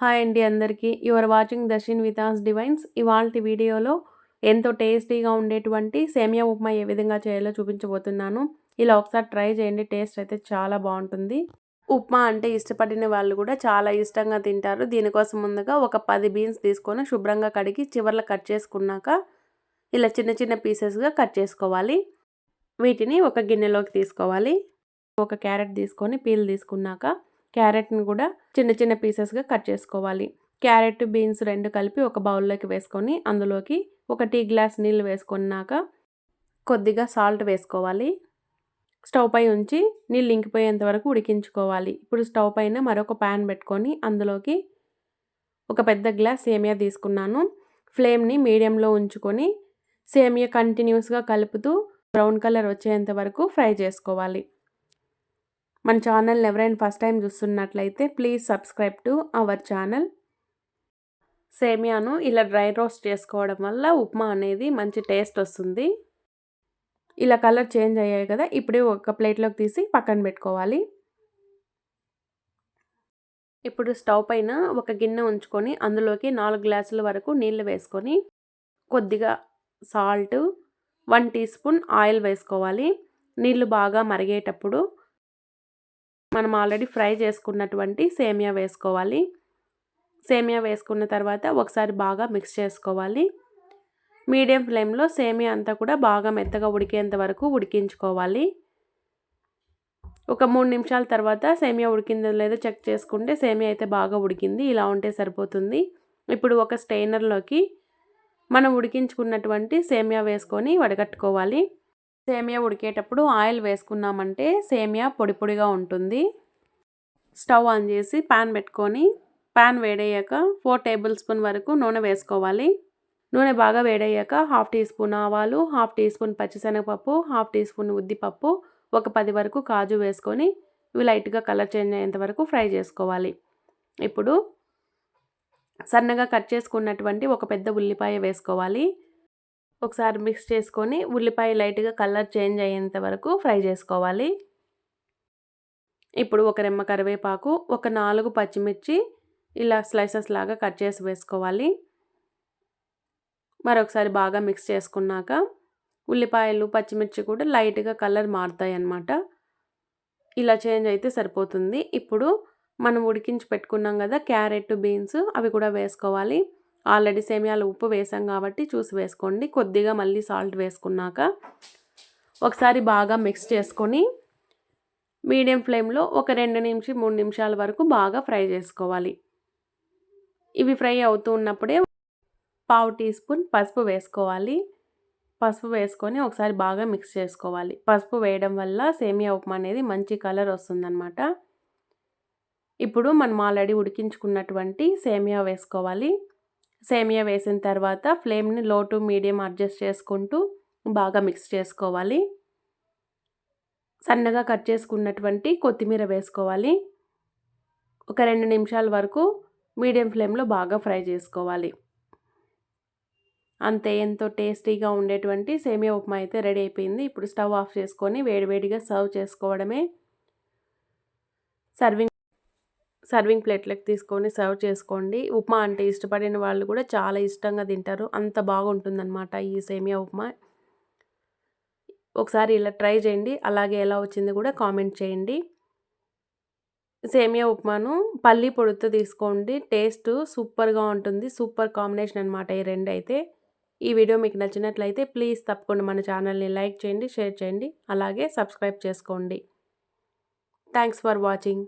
Hi అండి అందరికీ. You're watching దర్శిన్ వితాస్ డివైన్స్ ఇవాళ వీడియోలో ఎంతో టేస్టీగా ఉండేటువంటి సేమియా ఉప్మా ఏ విధంగా చేయాలో చూపించబోతున్నాను. ఇలా ఒకసారి ట్రై చేయండి టేస్ట్ అయితే చాలా బాగుంటుంది. ఉప్మా అంటే ఇష్టపడిన వాళ్ళు కూడా చాలా ఇష్టంగా తింటారు. దీనికోసం ముందుగా ఒక పది బీన్స్ తీసుకొని శుభ్రంగా కడిగి చివర్లో కట్ చేసుకున్నాక ఇలా చిన్న చిన్న పీసెస్గా కట్ చేసుకోవాలి. వీటిని ఒక గిన్నెలోకి తీసుకోవాలి. ఒక క్యారెట్ తీసుకొని పీల్ తీసుకున్నాక క్యారెట్ని కూడా చిన్న చిన్న పీసెస్గా కట్ చేసుకోవాలి. క్యారెట్ బీన్స్ రెండు కలిపి ఒక బౌల్లోకి వేసుకొని అందులోకి ఒక టీ గ్లాస్ నీళ్ళు వేసుకున్నాక కొద్దిగా సాల్ట్ వేసుకోవాలి. స్టవ్ పై ఉంచి నీళ్ళు ఇంకిపోయేంత వరకు ఉడికించుకోవాలి. ఇప్పుడు స్టవ్ పైన మరొక ప్యాన్ పెట్టుకొని అందులోకి ఒక పెద్ద గ్లాస్ సేమియా తీసుకున్నాను. ఫ్లేమ్ని మీడియంలో ఉంచుకొని సేమియా కంటిన్యూస్గా కలుపుతూ బ్రౌన్ కలర్ వచ్చేంత వరకు ఫ్రై చేసుకోవాలి. మన ఛానల్ ఎవరైనా ఫస్ట్ టైం చూస్తున్నట్లయితే please subscribe to our channel. సేమియాను ఇలా డ్రై రోస్ట్ చేసుకోవడం వల్ల ఉప్మా అనేది మంచి టేస్ట్ వస్తుంది. ఇలా కలర్ చేంజ్ అయ్యాయి కదా ఇప్పుడే ఒక ప్లేట్లోకి తీసి పక్కన పెట్టుకోవాలి. ఇప్పుడు స్టవ్ పైన ఒక గిన్నె ఉంచుకొని అందులోకి నాలుగు గ్లాసుల వరకు నీళ్ళు వేసుకొని కొద్దిగా salt one tea spoon oil వేసుకోవాలి. నీళ్ళు బాగా మరిగేటప్పుడు మనం ఆల్రెడీ ఫ్రై చేసుకున్నటువంటి సేమియా వేసుకోవాలి. సేమియా వేసుకున్న తర్వాత ఒకసారి బాగా మిక్స్ చేసుకోవాలి. మీడియం ఫ్లేమ్లో సేమియా అంతా కూడా బాగా మెత్తగా ఉడికేంత వరకు ఉడికించుకోవాలి. ఒక మూడు నిమిషాల తర్వాత సేమియా ఉడికిందో లేదో చెక్ చేసుకుంటే సేమియా అయితే బాగా ఉడికింది. ఇలా ఉంటే సరిపోతుంది. ఇప్పుడు ఒక స్టెయినర్లోకి మనం ఉడికించుకున్నటువంటి సేమియా వేసుకొని వడగట్టుకోవాలి. సేమియా ఉడికేటప్పుడు ఆయిల్ వేసుకున్నామంటే సేమియా పొడి పొడిగా ఉంటుంది. స్టవ్ ఆన్ చేసి ప్యాన్ పెట్టుకొని ప్యాన్ వేడయ్యాక ఫోర్ టేబుల్ స్పూన్ వరకు నూనె వేసుకోవాలి. నూనె బాగా వేడయ్యాక హాఫ్ టీ స్పూన్ ఆవాలు హాఫ్ టీ స్పూన్ పచ్చిశనగపప్పు హాఫ్ టీ స్పూన్ ఉద్దిపప్పు ఒక పది వరకు కాజు వేసుకొని ఇవి లైట్గా కలర్ చేంజ్ అయ్యేంత వరకు ఫ్రై చేసుకోవాలి. ఇప్పుడు సన్నగా కట్ చేసుకున్నటువంటి ఒక పెద్ద ఉల్లిపాయ వేసుకోవాలి. ఒకసారి మిక్స్ చేసుకొని ఉల్లిపాయ లైట్గా కలర్ చేంజ్ అయ్యేంత వరకు ఫ్రై చేసుకోవాలి. ఇప్పుడు ఒక రెమ్మ కరివేపాకు ఒక నాలుగు పచ్చిమిర్చి ఇలా స్లైసెస్ లాగా కట్ చేసి వేసుకోవాలి. మరొకసారి బాగా మిక్స్ చేసుకున్నాక ఉల్లిపాయలు పచ్చిమిర్చి కూడా లైట్గా కలర్ మారుతాయి అన్నమాట ఇలా చేంజ్ అయితే సరిపోతుంది. ఇప్పుడు మనం ఉడికించి పెట్టుకున్నాం కదా క్యారెట్ బీన్స్ అవి కూడా వేసుకోవాలి. ఆల్రెడీ సేమియాలు ఉప్పు వేసాం కాబట్టి చూసి వేసుకోండి. కొద్దిగా మళ్ళీ సాల్ట్ వేసుకున్నాక ఒకసారి బాగా మిక్స్ చేసుకొని మీడియం ఫ్లేమ్లో ఒక రెండు నిమిషం మూడు నిమిషాల వరకు బాగా ఫ్రై చేసుకోవాలి. ఇవి ఫ్రై అవుతూ ఉన్నప్పుడే పావు టీ స్పూన్ పసుపు వేసుకోవాలి. పసుపు వేసుకొని ఒకసారి బాగా మిక్స్ చేసుకోవాలి. పసుపు వేయడం వల్ల సేమియా ఉప్మా అనేది మంచి కలర్ వస్తుందన్నమాట. ఇప్పుడు మనం ఆల్రెడీ ఉడికించుకున్నటువంటి సేమియా వేసుకోవాలి. సేమియా వేసిన తర్వాత ఫ్లేమ్ని లో టు మీడియం అడ్జస్ట్ చేసుకుంటూ బాగా మిక్స్ చేసుకోవాలి. సన్నగా కట్ చేసుకున్నటువంటి కొత్తిమీర వేసుకోవాలి. ఒక రెండు నిమిషాల వరకు మీడియం ఫ్లేమ్లో బాగా ఫ్రై చేసుకోవాలి. అంతే ఎంతో టేస్టీగా ఉండేటువంటి సేమియా ఉప్మా అయితే రెడీ అయిపోయింది. ఇప్పుడు స్టవ్ ఆఫ్ చేసుకొని వేడివేడిగా సర్వ్ చేసుకోవడమే. సర్వింగ్ సర్వింగ్ ప్లేట్లకు తీసుకొని సర్వ్ చేసుకోండి. ఉప్మా అంటే ఇష్టపడిన వాళ్ళు కూడా చాలా ఇష్టంగా తింటారు. అంత బాగుంటుందన్నమాట ఈ సేమియా ఉప్మా. ఒకసారి ఇలా ట్రై చేయండి. అలాగే ఎలా వచ్చింది కూడా కామెంట్ చేయండి. సేమియా ఉప్మాను పల్లి పొడితో తీసుకోండి. టేస్ట్ సూపర్గా ఉంటుంది. సూపర్ కాంబినేషన్ అనమాట ఈ రెండు అయితే. ఈ వీడియో మీకు నచ్చినట్లయితే ప్లీజ్ తప్పకుండా మన ఛానల్ని లైక్ చేయండి షేర్ చేయండి. అలాగే సబ్స్క్రైబ్ చేసుకోండి. Thanks for watching.